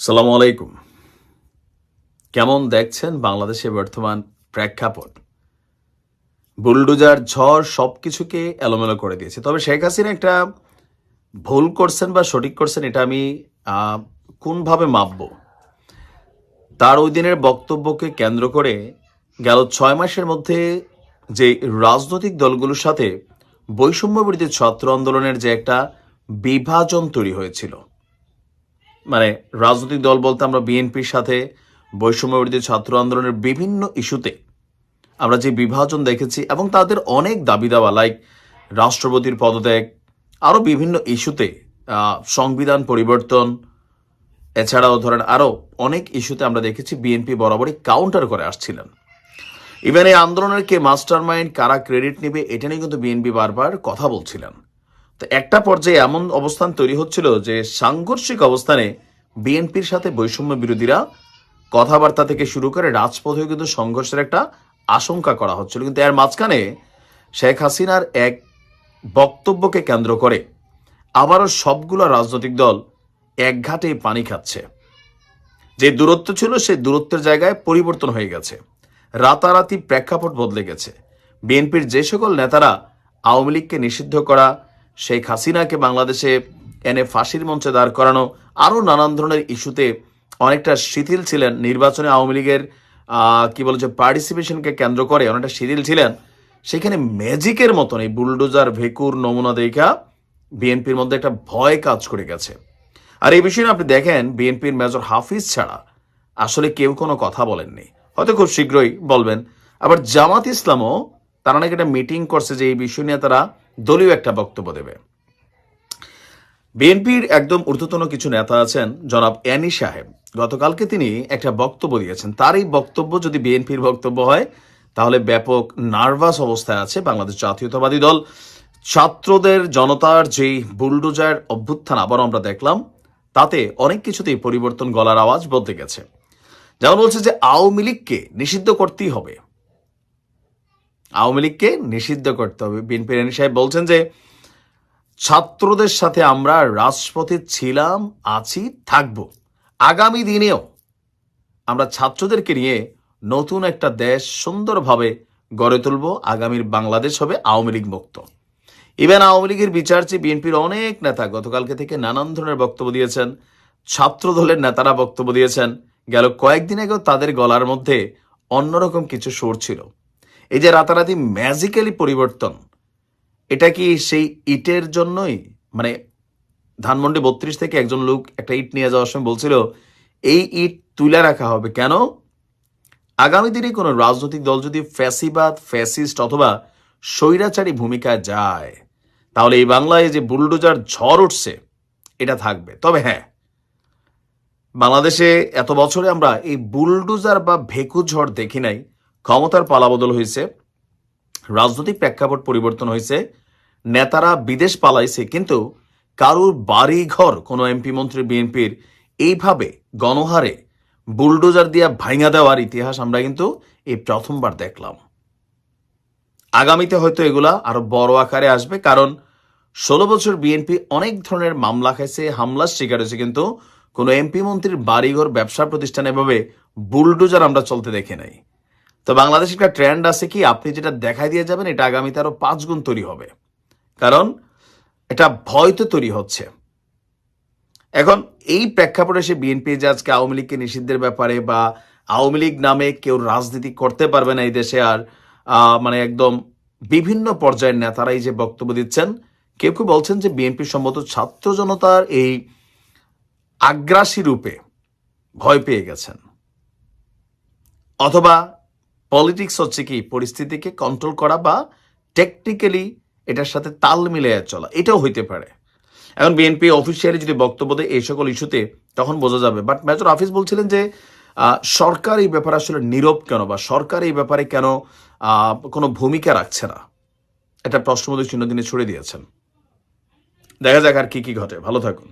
সালামু আলাইকুম। কেমন দেখছেন বাংলাদেশে বর্তমান প্রেক্ষাপট? বুলডোজার, ঝড় সব কিছুকে এলোমেলো করে দিয়েছে। তবে শেখ হাসিনা একটা ভুল করছেন বা সঠিক করছেন, এটা আমি কোনভাবে মাপব? তার ওই দিনের বক্তব্যকে কেন্দ্র করে গেল ছয় মাসের মধ্যে যে রাজনৈতিক দলগুলোর সাথে বৈষম্য বিরোধী ছাত্র আন্দোলনের যে একটা বিভাজন তৈরি হয়েছিল মানে রাজনৈতিক দল বলতে আমরা বিএনপির সাথে বৈষম্য বিরোধী ছাত্র আন্দোলনের বিভিন্ন ইস্যুতে আমরা যে বিভাজন দেখেছি এবং তাদের অনেক দাবি দাওয়া লাইক রাষ্ট্রপতির পদত্যাগ আরও বিভিন্ন ইস্যুতে সংবিধান পরিবর্তন, এছাড়াও ধরেন আরও অনেক ইস্যুতে আমরা দেখেছি বিএনপি বরাবরই কাউন্টার করে আসছিলেন। ইভেন এই আন্দোলনের কে মাস্টার মাইন্ড কারা ক্রেডিট নেবে, এটা নিয়ে কিন্তু বিএনপি বারবার কথা বলছিলেন। তো একটা পর্যায়ে এমন অবস্থান তৈরি হচ্ছিল যে সাংঘর্ষিক অবস্থানে বিএনপির সাথে বৈষম্য বিরোধীরা কথাবার্তা থেকে শুরু করে রাজপথেও কিন্তু সংঘর্ষের একটা আশঙ্কা করা হচ্ছিল। কিন্তু এর মাঝখানে শেখ হাসিনার এক বক্তব্যকে কেন্দ্র করে আবারও সবগুলো রাজনৈতিক দল এক ঘাটেই পানি খাচ্ছে। যে দূরত্ব ছিল সেই দূরত্বের জায়গায় পরিবর্তন হয়ে গেছে। রাতারাতি প্রেক্ষাপট বদলে গেছে। বিএনপির যে সকল নেতারা আওয়ামী লীগকে নিষিদ্ধ করা, শেখ হাসিনাকে বাংলাদেশে এনে ফাঁসির মঞ্চে দাঁড় করানো আরও নানান ধরনের ইস্যুতে অনেকটা শিথিল ছিলেন। নির্বাচনে আওয়ামী লীগের কি বলে যে পার্টিসিপেশনকে কেন্দ্র করে অনেকটা শিথিল ছিলেন। সেখানে ম্যাজিকের মতন এই বুলডোজার, ভেকুর, নমুনা দেখা বিএনপির মধ্যে একটা ভয় কাজ করে গেছে। আর এই বিষয়ে আপনি দেখেন, বিএনপির মেজর হাফিজ ছাড়া আসলে কেউ কোনো কথা বলেননি। হয়তো খুব শীঘ্রই বলবেন। আবার জামাত ইসলামও তারা নাকি একটা মিটিং করছে যে এই বিষয় নিয়ে তারা দলীয় একটা বক্তব্য দেবে। বিএনপির একদম ঊর্ধ্বতন কিছু নেতা আছেন জনাব অ্যানি সাহেব। গতকালকে তিনি একটা বক্তব্য দিয়েছেন। তার এই বক্তব্য যদি বিএনপির বক্তব্য হয়, তাহলে ব্যাপক নার্ভাস অবস্থায় আছে বাংলাদেশ জাতীয়তাবাদী দল। ছাত্রদের জনতার যেই বুলডোজার অভ্যুত্থান আবারও আমরা দেখলাম, তাতে অনেক কিছুতেই পরিবর্তন গলার আওয়াজ বদলে গেছে। যেমন বলছে যে আওয়ামী লীগকে নিষিদ্ধ করতেই হবে। আওয়ামী লীগকে নিষিদ্ধ করতে হবে। বিএনপির রানী সাহেব বলছেন যে ছাত্রদের সাথে আমরা রাজপথে ছিলাম, আছি, থাকব। আগামী দিনেও আমরা ছাত্রদেরকে নিয়ে নতুন একটা দেশ সুন্দরভাবে গড়ে তুলব। আগামীর বাংলাদেশ হবে আওয়ামী লীগ মুক্ত। ইভেন আওয়ামী লীগের বিচার চেয়ে বিএনপির অনেক নেতা গতকালকে থেকে নানান ধরনের বক্তব্য দিয়েছেন। ছাত্র দলের নেতারা বক্তব্য দিয়েছেন। গেল কয়েকদিন আগেও তাদের গলার মধ্যে অন্যরকম কিছু সুর ছিল। এই যে রাতারাতি ম্যাজিক্যালি পরিবর্তন এটা কি সেই ইটের জন্যই? মানে ধানমন্ডি বত্রিশ থেকে একজন লোক একটা ইট নিয়ে যাওয়ার সময় বলছিল, এই ইট তুলে রাখা হবে কেন? আগামী দিনে কোনো রাজনৈতিক দল যদি ফ্যাসিবাদ, ফ্যাসিস্ট অথবা স্বৈরাচারী ভূমিকায় যায়, তাহলে এই বাংলায় যে বুলডোজার ঝড় উঠছে, এটা থাকবে। তবে হ্যাঁ বাংলাদেশে এত বছরে আমরা এই বুলডোজার বা ভেকু ঝড় দেখি নাই। ক্ষমতার পালাবদল হয়েছে। রাজনৈতিক প্রেক্ষাপট পরিবর্তন হয়েছে, নেতারা বিদেশ পালাইছে, কিন্তু কারুর বাড়ি ঘর কোনো এমপি মন্ত্রী বিএনপির এইভাবে গণহারে বুলডোজার দিয়া ভাঙা দেওয়ার ইতিহাস আমরা কিন্তু এই প্রথমবার দেখলাম। আগামীতে হয়তো এগুলা আরও বড় আকারে আসবে, কারণ ষোলো বছর বিএনপি অনেক ধরনের মামলা খাইছে, হামলার শিকার হয়েছে, কিন্তু কোনো এমপি মন্ত্রীর বাড়িঘর, ব্যবসা প্রতিষ্ঠান এভাবে বুলডোজার আমরা চলতে দেখে নাই। তো বাংলাদেশে একটা ট্রেন্ড আছে কি? আপনি যেটা দেখাই দিয়ে যাবেন, এটা আগামীতে আরও পাঁচ গুণ তৈরি হবে। কারণ এটা ভয় তো তৈরি হচ্ছে। এখন এই প্রেক্ষাপটে সে বিএনপি যে আজকে আওয়ামী লীগকে নিষিদ্ধের ব্যাপারে বা আওয়ামী লীগ নামে কেউ রাজনীতি করতে পারবে না এই দেশে আর মানে একদম বিভিন্ন পর্যায়ের নেতারা এই যে বক্তব্য দিচ্ছেন, কেউ কেউ বলছেন যে বিএনপি সম্মত ছাত্র জনতার এই আগ্রাসী রূপে ভয় পেয়ে গেছেন। অথবা পলিটিক্স হচ্ছে কি? পরিস্থিতিকে কন্ট্রোল করা বা টেকনিক্যালি এটার সাথে তাল মিলিয়ে চলা। এটাও হইতে পারে। এখন বিএনপি অফিসিয়ালি যদি বক্তব্য দেয় এই সকল ইস্যুতে তখন বোঝা যাবে। বাট মেজর হাফিজ বলছিলেন যে সরকার এই ব্যাপারে আসলে নীরব কেন বা সরকার এই ব্যাপারে কেন কোনো ভূমিকা রাখছে না? এটা প্রশ্নবোধক চিহ্ন তিনি ছড়িয়ে দিয়েছেন। দেখা যাক আর কি কি ঘটে। ভালো থাকুন।